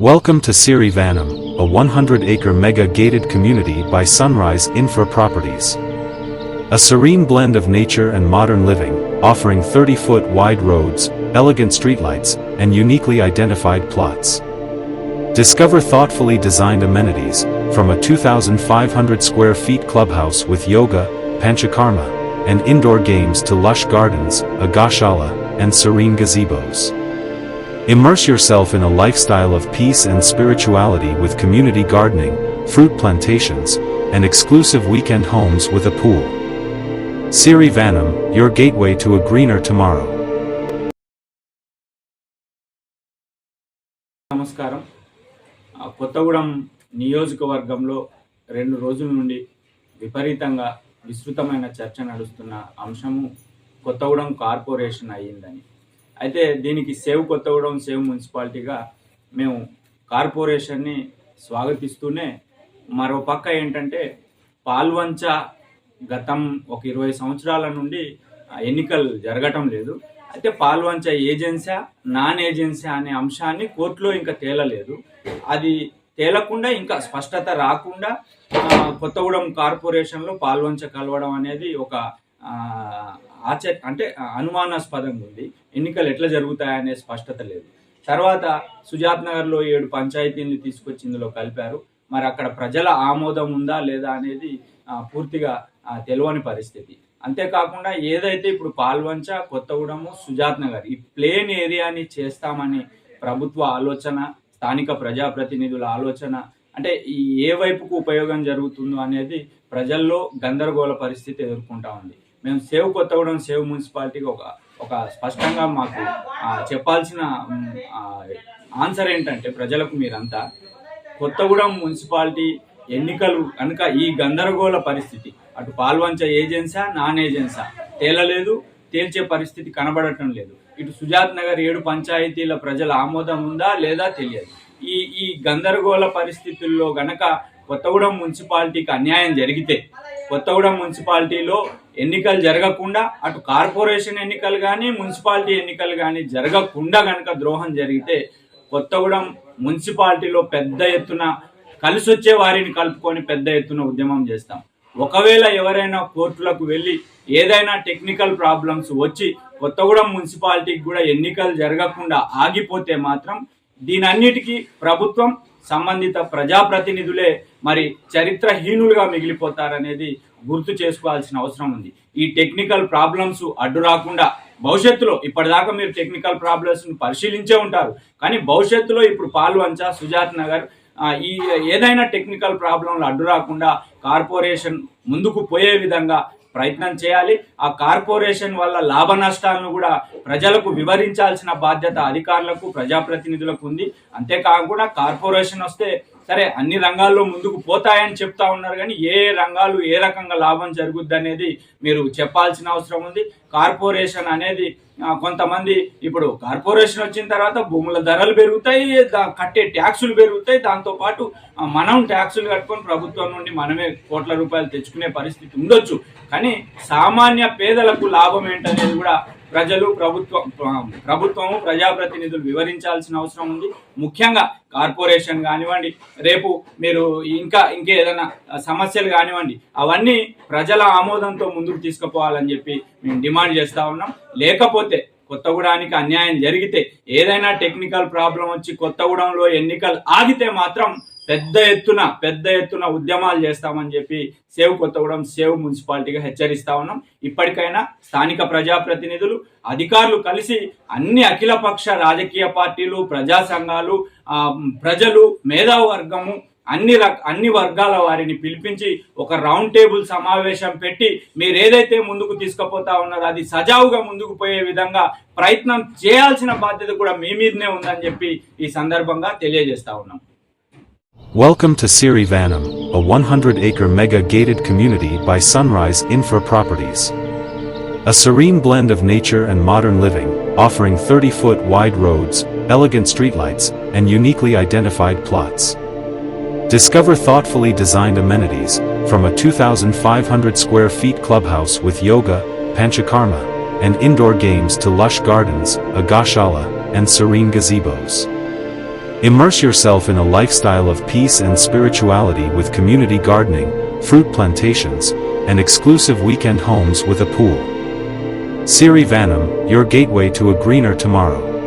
Welcome to Siri Vanam, a 100-acre mega-gated community by Sunrise Infra Properties. A serene blend of nature and modern living, offering 30-foot wide roads, elegant streetlights, and uniquely identified plots. Discover thoughtfully designed amenities, from a 2,500 square feet clubhouse with yoga, panchakarma, and indoor games to lush gardens, a goshala, and serene gazebos. Immerse yourself in a lifestyle of peace and spirituality with community gardening, fruit plantations, and exclusive weekend homes with a pool. Siri Vanam, your gateway to a greener tomorrow. నమస్కారం కొత్తగూడెం నియోజకవర్గంలో రెండు రోజుల నుండి విపరీతంగా విస్తృతమైన చర్చ నడుస్తున్న అంశము కొత్తగూడెం కార్పొరేషన్ అయ్యిందని అయితే దీనికి సేవ్ కొత్తగూడెం సేవ్ మున్సిపాలిటీగా మేము కార్పొరేషన్ని స్వాగతిస్తూనే మరో పక్క ఏంటంటే పాల్వంచ గతం ఒక ఇరవై సంవత్సరాల నుండి ఆ, ఎన్నికలు జరగటం లేదు. అయితే పాల్వంచ ఏజెన్సీ నాన్ ఏజెన్సీ అనే అంశాన్ని కోర్టులో ఇంకా తేలలేదు. అది తేలకుండా ఇంకా స్పష్టత రాకుండా కొత్తగూడెం కార్పొరేషన్లో పాల్వంచ కలవడం అనేది ఒక ఆచర్ అంటే అనుమానాస్పదంగా ఉంది. ఎన్నికలు ఎట్లా జరుగుతాయనే స్పష్టత లేదు. తర్వాత సుజాత్ నగర్లో ఏడు పంచాయతీని తీసుకొచ్చి ఇందులో కలిపారు. మరి అక్కడ ప్రజల ఆమోదం ఉందా లేదా అనేది పూర్తిగా తెలియని పరిస్థితి. అంతేకాకుండా ఏదైతే ఇప్పుడు పాల్వంచ కొత్తగూడము సుజాత్ నగర్ ఈ ప్లేన్ ఏరియాని చేస్తామని ప్రభుత్వ ఆలోచన స్థానిక ప్రజాప్రతినిధుల ఆలోచన అంటే ఈ ఏ వైపుకు ఉపయోగం జరుగుతుందో అనేది ప్రజల్లో గందరగోళ పరిస్థితి ఎదుర్కొంటా ఉంది. మేము సేవ్ కొత్తగూడెం సేవ్ మున్సిపాలిటీకి ఒక ఒక స్పష్టంగా మాకు చెప్పాల్సిన ఆన్సర్ ఏంటంటే ప్రజలకు మీరంతా కొత్తగూడెం మున్సిపాలిటీ ఎన్నికలు కనుక ఈ గందరగోళ పరిస్థితి అటు పాల్వంచ ఏజెన్సా నాన్ ఏజెన్సా తేలలేదు తేల్చే పరిస్థితి కనబడటం లేదు. ఇటు సుజాత్ నగర్ ఏడు పంచాయతీల ప్రజల ఆమోదం ఉందా లేదా తెలియదు. ఈ ఈ గందరగోళ పరిస్థితుల్లో గనక కొత్తగూడెం మున్సిపాలిటీకి అన్యాయం జరిగితే కొత్తగూడెం మున్సిపాలిటీలో ఎన్నికలు జరగకుండా అటు కార్పొరేషన్ ఎన్నికలు కానీ మున్సిపాలిటీ ఎన్నికలు కానీ జరగకుండా కనుక ద్రోహం జరిగితే కొత్తగూడెం మున్సిపాలిటీలో పెద్ద ఎత్తున కలిసి వచ్చే వారిని కలుపుకొని పెద్ద ఎత్తున ఉద్యమం చేస్తాం. ఒకవేళ ఎవరైనా కోర్టులకు వెళ్ళి ఏదైనా టెక్నికల్ ప్రాబ్లమ్స్ వచ్చి కొత్తగూడెం మున్సిపాలిటీకి కూడా ఎన్నికలు జరగకుండా ఆగిపోతే మాత్రం దీనన్నిటికీ ప్రభుత్వం సంబంధిత ప్రజాప్రతినిధులే మరి చరిత్రహీనులుగా మిగిలిపోతారనేది గుర్తు చేసుకోవాల్సిన అవసరం ఉంది. ఈ టెక్నికల్ ప్రాబ్లమ్స్ అడ్డు రాకుండా భవిష్యత్తులో ఇప్పటిదాకా మీరు టెక్నికల్ ప్రాబ్లమ్స్ పరిశీలించే ఉంటారు. కానీ భవిష్యత్తులో ఇప్పుడు పాల్వంచ సుజాత్ నగర్ ఈ ఏదైనా టెక్నికల్ ప్రాబ్లంలు అడ్డు రాకుండా కార్పొరేషన్ ముందుకు పోయే విధంగా ప్రయత్నం చేయాలి. ఆ కార్పొరేషన్ వల్ల లాభ నష్టాలను కూడా ప్రజలకు వివరించాల్సిన బాధ్యత అధికారులకు ప్రజాప్రతినిధులకు ఉంది. అంతేకాకుండా కార్పొరేషన్ వస్తే సరే అన్ని రంగాల్లో ముందుకు పోతాయని చెప్తా ఉన్నారు కానీ ఏ రంగాలు ఏ రకంగా లాభం జరుగుద్ది అనేది మీరు చెప్పాల్సిన అవసరం ఉంది. కార్పొరేషన్ అనేది కొంతమంది ఇప్పుడు కార్పొరేషన్ వచ్చిన తర్వాత భూముల ధరలు పెరుగుతాయి కట్టే ట్యాక్సులు పెరుగుతాయి దాంతో పాటు మనం ట్యాక్సులు కట్టుకొని ప్రభుత్వం నుండి మనమే కోట్ల రూపాయలు తెచ్చుకునే పరిస్థితి ఉండొచ్చు. కానీ సామాన్య పేదలకు లాభం ఏంటనేది కూడా ప్రజలు ప్రభుత్వం ప్రభుత్వము ప్రజాప్రతినిధులు వివరించాల్సిన అవసరం ఉంది. ముఖ్యంగా కార్పొరేషన్ కానివ్వండి రేపు మీరు ఇంకా ఇంకేదైనా సమస్యలు కానివ్వండి అవన్నీ ప్రజల ఆమోదంతో ముందుకు తీసుకుపోవాలని చెప్పి మేము డిమాండ్ చేస్తా ఉన్నాం. లేకపోతే కొత్తగూడానికి అన్యాయం జరిగితే ఏదైనా టెక్నికల్ ప్రాబ్లం వచ్చి కొత్తగూడెంలో ఎన్నికలు ఆగితే మాత్రం పెద్ద ఎత్తున పెద్ద ఎత్తున ఉద్యమాలు చేస్తామని చెప్పి సేవ్ కొత్తగూడెం సేవ్ మున్సిపాలిటీగా హెచ్చరిస్తా ఉన్నాం. ఇప్పటికైనా స్థానిక ప్రజాప్రతినిధులు అధికారులు కలిసి అన్ని అఖిలపక్ష రాజకీయ పార్టీలు ప్రజా సంఘాలు ప్రజలు మేధావర్గము అన్ని రక అన్ని వర్గాల వారిని పిలిపించి ఒక రౌండ్ టేబుల్ సమావేశం పెట్టి మీరు ఏదైతే ముందుకు తీసుకుపోతా ఉన్నారో అది సజావుగా ముందుకు పోయే విధంగా ప్రయత్నం చేయాల్సిన బాధ్యత కూడా మీ మీదనే ఉందని చెప్పి ఈ సందర్భంగా తెలియజేస్తా ఉన్నాం Welcome to Siri Vanam, a 100-acre mega-gated community by Sunrise Infra Properties. A serene blend of nature and modern living, offering 30-foot wide roads, elegant streetlights, and uniquely identified plots. Discover thoughtfully designed amenities, from a 2,500 square feet clubhouse with yoga, panchakarma, and indoor games to lush gardens, a goshala, and serene gazebos. Immerse yourself in a lifestyle of peace and spirituality with community gardening, fruit plantations, and exclusive weekend homes with a pool. Siri Vanam, your gateway to a greener tomorrow.